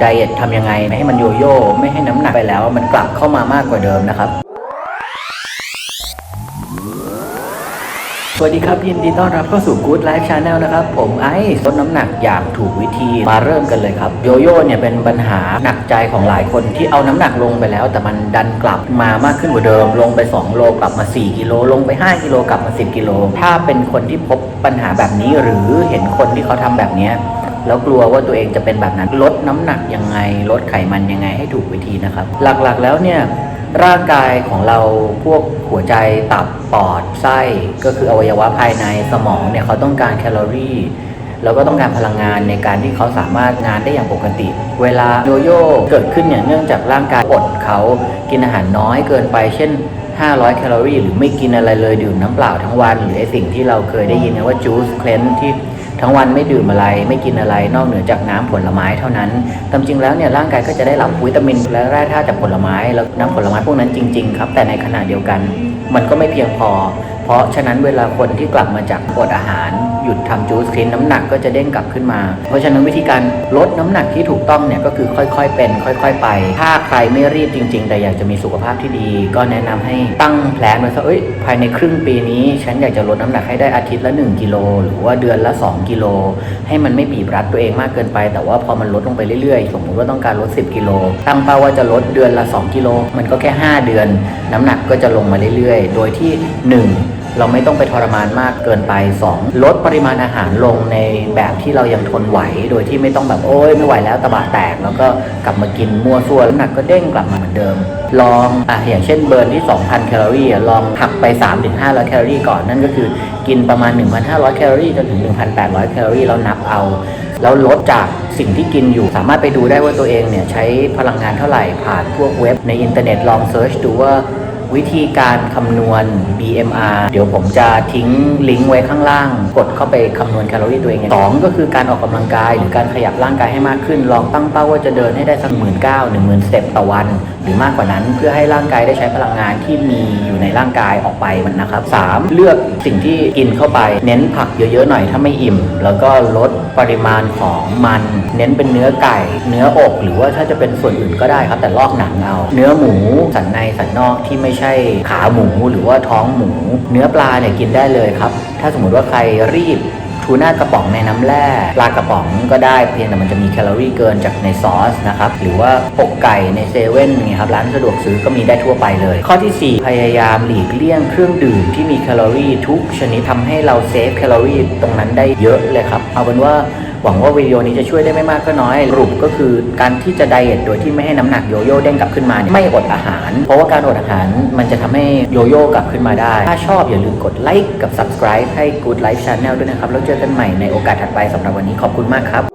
ไดเอททำยังไงไม่ให้มันโยโย่ไม่ให้น้ำหนักไปแล้ว มันกลับเข้ามามากกว่าเดิมนะครับ สวัสดีครับยินดีต้อนรับเข้าสู่ Good Life Channel นะครับ ผมไอซ์ลดน้ำหนักอย่างถูกวิธีมาเริ่มกันเลยครับ โยโย่เนี่ยเป็นปัญหาหนักใจของหลายคนที่เอาน้ำหนักลงไปแล้ว แต่มันดันกลับมามากขึ้นกว่าเดิม ลงไป 2 โลกลับมา 4 กิโลลงไป 5 กิโลกลับมา 10 กิโลถ้าเป็นคนที่พบปัญหาแบบนี้หรือเห็นคนที่เขาทำแบบเนี้ย แล้วกลัวว่าตัวเองจะเป็นแบบนั้นลดน้ำหนักยังไง ลดไขมันยังไงให้ถูกวิธีนะครับ หลักๆแล้วเนี่ยร่างกายของเราพวกหัวใจตับปอดไส้ก็คืออวัยวะภายในสมองเนี่ยเขาต้องการแคลอรี่แล้วก็ต้องการพลังงานในการที่เขาสามารถงานได้อย่างปกติ เวลาโยโย่เกิดขึ้นเนี่ยเนื่องจากร่างกายอดเขากินอาหารน้อยเกินไป เช่น 500 แคลอรี่ หรือไม่กินอะไรเลยดื่มน้ำเปล่าทั้งวัน หรือไอสิ่งที่เราเคยได้ยินกันว่าจูสเคลนที่ ทั้งวันไม่ดื่มอะไรไม่กินอะไรนอกเหนือจากน้ำผลไม้เท่านั้นตามจริงแล้วเนี่ยร่างกายก็จะได้รับวิตามินและแร่ธาตุจากผลไม้แล้วน้ำผลไม้พวกนั้นจริงๆครับแต่ในขณะเดียวกัน มันก็ไม่เพียงพอ เพราะฉะนั้นเวลาคนที่กลับมาจากอดอาหาร หยุดทำจูสคลีนน้ำหนักก็จะเด้งกลับขึ้นมา เพราะฉะนั้นวิธีการลดน้ำหนักที่ถูกต้องเนี่ยก็คือค่อยๆเป็น ค่อย ๆ ไป ถ้าใครไม่รีบจริง ๆ แต่อยากจะมีสุขภาพที่ดี ก็แนะนำให้ตั้งแผนไว้ซะเอ้ยภายในครึ่งปีนี้ ฉันอยากจะลดน้ำหนักให้ได้อาทิตย์ละ 1กิโลหรือว่าเดือนละ 2กิโลให้มันไม่บีบรัดตัวเองมากเกินไป แต่ว่าพอมันลดลงไปเรื่อยๆ สมมติว่าต้องการลด 10กิโลตั้งเป้าว่าจะลดเดือนละ 2กิโลมันก็แค่ 5 เดือน น้ำหนักก็จะลงมาเรื่อยๆโดยที่หนึ่งเราไม่ต้องไปทรมานมากเกินไป 2. ลดปริมาณอาหารลงในแบบที่เรายังทนไหว โดยที่ไม่ต้องแบบโอ้ยไม่ไหวแล้วตะบะแตก แล้วก็กลับมากินมั่วซั่วน้ำหนักก็เด้งกลับมาเหมือนเดิม ลองอะอย่างเช่นเบิร์นที่ 2,000 แคลอรี่ลองหักไป 3-500 แคลอรี่ก่อนนั่นก็คือกินประมาณ 1,500 แคลอรี่จนถึง 1,800 แคลอรี่แล้วนับเอาแล้วลดจากสิ่งที่กินอยู่ สามารถไปดูได้ว่าตัวเองเนี่ยใช้พลังงานเท่าไหร่ผ่านพวกเว็บในอินเทอร์เน็ตลองเซิร์ชดูว่า วิธีการคำนวณ BMR เดี๋ยวผมจะทิ้งลิงก์ไว้ข้างล่าง กดเข้าไปคำนวณแคลอรี่ตัวเองสองก็คือการออกกำลังกายหรือการขยับร่างกายให้มากขึ้น ลองตั้งเป้าว่าจะเดินให้ได้สักหมื่นเก้าหนึ่งหมื่นสเต็ปต่อวัน หรือมากกว่านั้นเพื่อให้ร่างกายได้ใช้พลังงานที่มีอยู่ในร่างกายออกไปมันนะครับ 3. เลือกสิ่งที่กินเข้าไป เน้นผักเยอะๆหน่อยถ้าไม่อิ่ม แล้วก็ลดปริมาณของมัน เน้นเป็นเนื้อไก่ เนื้ออก หรือว่าถ้าจะเป็นส่วนอื่นก็ได้ครับ แต่ลอกหนังเอา เนื้อหมูสันในสันนอกที่ไม่ใช่ขาหมูหรือว่าท้องหมู เนื้อปลาเนี่ยกินได้เลยครับ ถ้าสมมติว่าใครรีบทูน่ากระป๋องในน้ำแร่ปลากระป๋องก็ได้เพียงแต่มันจะมีแคลอรี่เกินจากในซอสนะครับ หรือว่าอกไก่ในเซเว่นนี่ครับร้านสะดวกซื้อก็มีได้ทั่วไปเลย ข้อทีสี่4 พยายามหลีกเลี่ยงเครื่องดื่มที่มีแคลอรี่ทุกชนิดทำให้เราเซฟแคลอรี่ตรงนั้นได้เยอะเลยครับ เอาเป็นว่า หวังว่าวิดีโอนี้จะช่วยได้ไม่มากก็น้อยสรุปก็คือการที่จะไดเอทโดยที่ไม่ให้น้ำหนักโยโย่เด้งกลับขึ้นมาเนี่ยไม่อดอาหาร เพราะว่าการอดอาหารมันจะทำให้โยโย่กลับขึ้นมาได้ ถ้าชอบอย่าลืมกดไลค์กับ subscribe ให้ Good Life Channel ด้วยนะครับ แล้วเจอกันใหม่ในโอกาสถัดไปสำหรับวันนี้ขอบคุณมากครับ